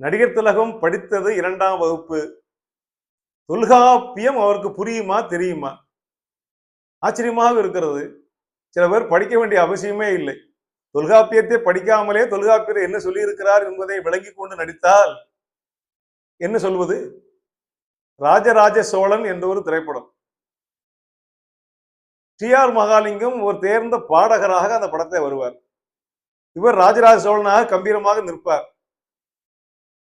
நடிகர் திலகம் படித்தது இரண்டாம் வகுப்பு. தொல்காப்பியம் அவருக்கு புரியுமா தெரியுமா? ஆச்சரியமாக இருக்கிறது. சில பேர் படிக்க வேண்டிய அவசியமே இல்லை. தொல்காப்பியத்தை படிக்காமலே தொல்காப்பியர் என்ன சொல்லியிருக்கிறார் என்பதை விளங்கி கொண்டு நடித்தால் என்ன சொல்வது? ராஜராஜ சோழன் என்ற ஒரு திரைப்படம். டி ஆர் மகாலிங்கம் ஒரு தேர்ந்த பாடகராக அந்த படத்தை வருவார். இவர் ராஜராஜ சோழனாக கம்பீரமாக நிற்பார்.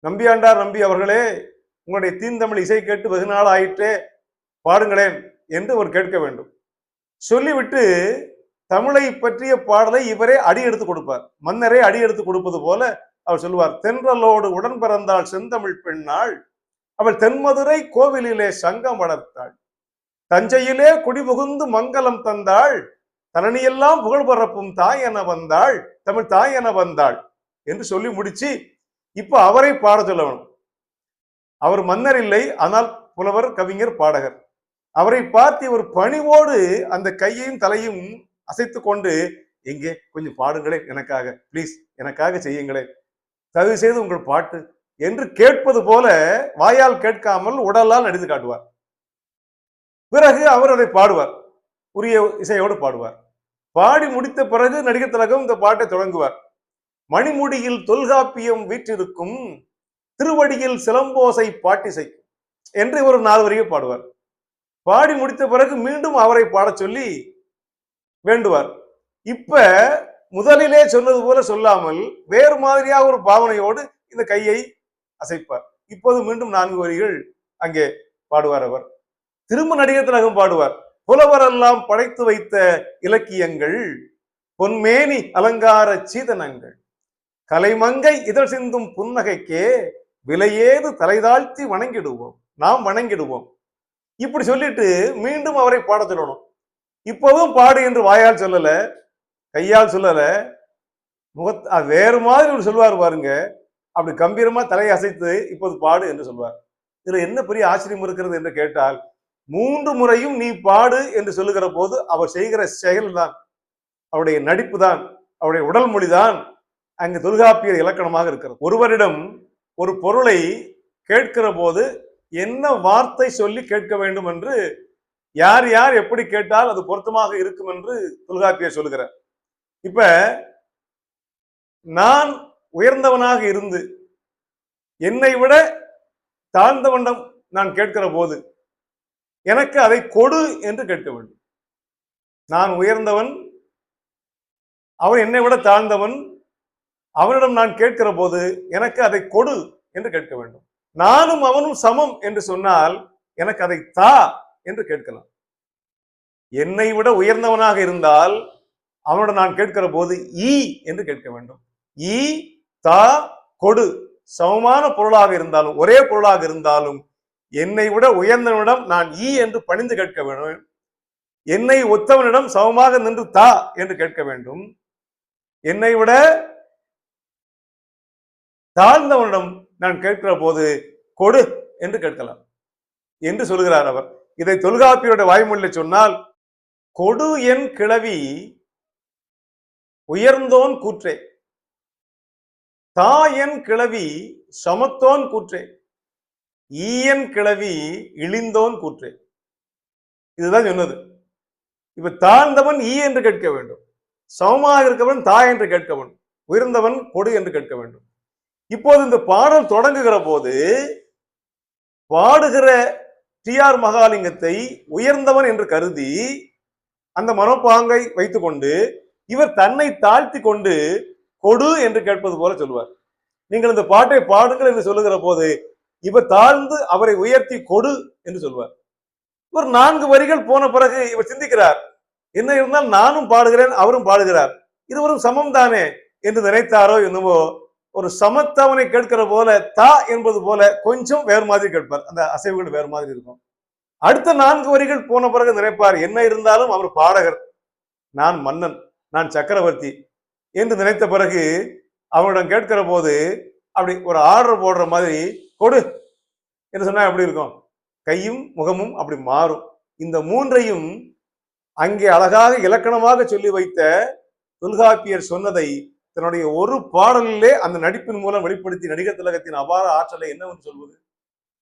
நம்பியாண்டார் நம்பி அவர்களே உங்களுடைய தீந்தமிழ் இசை கேட்டு வெகு நாள் ஆயிற்றே பாடுங்களேன் என்று அவர் கேட்க வேண்டும். சொல்லிவிட்டு தமிழை பற்றிய பாடலை இவரே அடி எடுத்து கொடுப்பார். மன்னரே அடி எடுத்து கொடுப்பது போல அவர் சொல்லுவார் தென்றலோடு உடன் பிறந்தாள் செந்தமிழ் பெண்ணாள் அவள் தென்மதுரை கோவிலிலே சங்கம் வளர்த்தாள். தஞ்சையிலே குடிபுகுந்து மங்களம் தந்தாள் தலனியெல்லாம் புகழ் பரப்பும் தாய் என வந்தாள் தமிழ் தாய் என வந்தாள் என்று சொல்லி முடிச்சு இப்ப அவரை பாட சொல்ல வேணும் அவர் மன்னர் இல்லை ஆனால் புலவர் கவிஞர் பாடகர். அவரை பார்த்து ஒரு பணிவோடு அந்த கையையும் தலையும் அசைத்து கொண்டு எங்கே? கொஞ்சம் பாடுங்களேன் எனக்காக. ப்ளீஸ் எனக்காக செய்யுங்களேன் தயவு செய்து உங்கள் பாட்டு என்று கேட்பது போல வாயால் கேட்காமல் உடலால் நடித்து காட்டுவார். பிறகு அவர் அதை பாடுவார். உரிய இசையோடு பாடுவார். பாடி முடித்த பிறகு நடிகர் திலகம் இந்த பாட்டை தொடங்குவார். மணிமுடியில் தொல்காப்பியம் வீற்றிருக்கும் திருவடியில் சிலம்போசை பாட்டிசைக்கும். என்று ஒரு நாலு வரியை பாடுவார். பாடி முடித்த பிறகு மீண்டும் அவரை பாடச் சொல்லி வேண்டுவார். இப்ப முதலிலே சொன்னது போல சொல்லாமல் வேறு மாதிரியாக ஒரு பாவனையோடு இந்த கையை அசைப்பார். இப்போது மீண்டும் நான்கு வரிகள் அங்கே பாடுவார் அவர். திரும்ப நடிகர் திலகம் பாடுவார். புலவரெல்லாம் படைத்து வைத்த இலக்கியங்கள் பொன்மேனி அலங்கார சீதனங்கள். கலைமங்கை இதழ் சிந்தும் புன்னகைக்கே விலையேது தலைதாழ்த்தி வணங்கிடுவோம். நாம் வணங்கிடுவோம். இப்படி சொல்லிட்டு மீண்டும் அவரை பாட சொல்லணும். இப்போதும் பாடு என்று வாயால் சொல்லல கையால் சொல்லல. முகத் வேறு மாதிரி ஒரு சொல்வார் பாருங்க. அப்படி கம்பீரமா தலையை அசைத்து இப்போது பாடு என்று சொல்வார். இதுல என்ன பெரிய ஆச்சரியம் இருக்கிறது என்று கேட்டால் மூன்று முறையும் நீ பாடு என்று சொல்லுகிற போது அவர் செய்கிற செயல் தான் அவருடைய நடிப்பு தான் அவருடைய உடல் மொழி தான் அங்கு தொல்காப்பியர் இலக்கணமாக இருக்கிறது. ஒருவரிடம் ஒரு பொருளை கேட்கிற போது என்ன வார்த்தை சொல்லி கேட்க வேண்டும் என்று யார் யார் எப்படி கேட்டால் அது பொருத்தமாக இருக்கும் என்று தொல்காப்பியர் சொல்லுகிறார் இப்ப நான் உயர்ந்தவனாக இருந்து என்னை விட தாழ்ந்தவனிடம் நான் கேட்கிற போது எனக்கு அதை கொடு என்று கேட்க வேண்டும். நான் உயர்ந்தவன் அவன் என்னை விட தாழ்ந்தவன் அவனிடம் நான் கேட்கிற போது எனக்கு அதை கொடு என்று கேட்க வேண்டும். நானும் அவனும் சமம் என்று சொன்னால் எனக்கு அதை தா என்று கேட்கலாம். என்னை விட உயர்ந்தவனாக இருந்தால் அவனோட நான் கேட்கிற போது ஈ என்று கேட்க வேண்டும். ஈ தா கொடு. சமமான பொருளாக இருந்தாலும் ஒரே பொருளாக இருந்தாலும் என்னை விட உயர்ந்தவனிடம் நான் ஈ என்று பணிந்து கேட்க வேண்டும். என்னை ஒத்தவனிடம் சமமாக நின்று தா என்று கேட்க வேண்டும். என்னை விட தாழ்ந்தவனிடம் நான் கேட்கிற போது கொடு என்று கேட்கலாம். என்று சொல்கிறார் அவர். இதை தொல்காப்பியோட வாய்மொழியில் சொன்னால் கொடு என் கிளவி உயர்ந்தோன் கூற்றே. தா என் கிளவி சமத்தோன் கூற்றே. ஈயன் கிளவி இழிந்தோன் கூற்றே. இதுதான் சொன்னது. இப்ப தாழ்ந்தவன் ஈ என்று கேட்க வேண்டும். சமமாக இருக்கவன் தா என்று கேட்க வேண்டும். உயர்ந்தவன் கொடு என்று கேட்க வேண்டும். இப்போது இந்த பாடல் தொடங்குகிற போது பாடுகிற டி ஆர் மகாலிங்கத்தை உயர்ந்தவன் என்று கருதி அந்த மனோபாங்கை வைத்துக்கொண்டு இவர் தன்னை தாழ்த்தி கொண்டு கொடு என்று கேட்பது போல சொல்லுவார் நீங்கள் இந்த பாட்டை பாடுங்கள் என்று சொல்லுகிற போது இவர் தாழ்ந்து அவரை உயர்த்தி கொடு என்று சொல்வார். ஒரு நான்கு வரிகள் போன பிறகு இவர் சிந்திக்கிறார். என்ன இருந்தால் நானும் பாடுகிறேன் அவரும் பாடுகிறார். இருவரும் சமம் தானே என்று நினைத்தாரோ என்னவோ ஒரு சமத்தவனை கேட்கிற போல தா என்பது போல கொஞ்சம் வேறு மாதிரி கேட்பார். அந்த அசைவுகள் வேறு மாதிரி இருக்கும். அடுத்த நான்கு வரிகள் போன பிறகு நினைப்பார் என்ன இருந்தாலும் அவர் பாடகர். நான் மன்னன். நான் சக்கரவர்த்தி. என்று நினைத்த பிறகு அவனிடம் கேட்கிற போது அப்படி ஒரு ஆர்டர் போடுற மாதிரி கொடு. என்று சொன்னா எப்படி இருக்கும்? கையும் முகமும் அப்படி மாறும். இந்த மூன்றையும் அங்கே அழகாக இலக்கணமாக சொல்லி வைத்த தொல்காப்பியர் சொன்னதை தன்னுடைய ஒரு பாடலிலே அந்த நடிப்பின் மூலம் வெளிப்படுத்தி நடிகர் திலகத்தின் அபார ஆற்றலை என்னவென்று சொல்வது?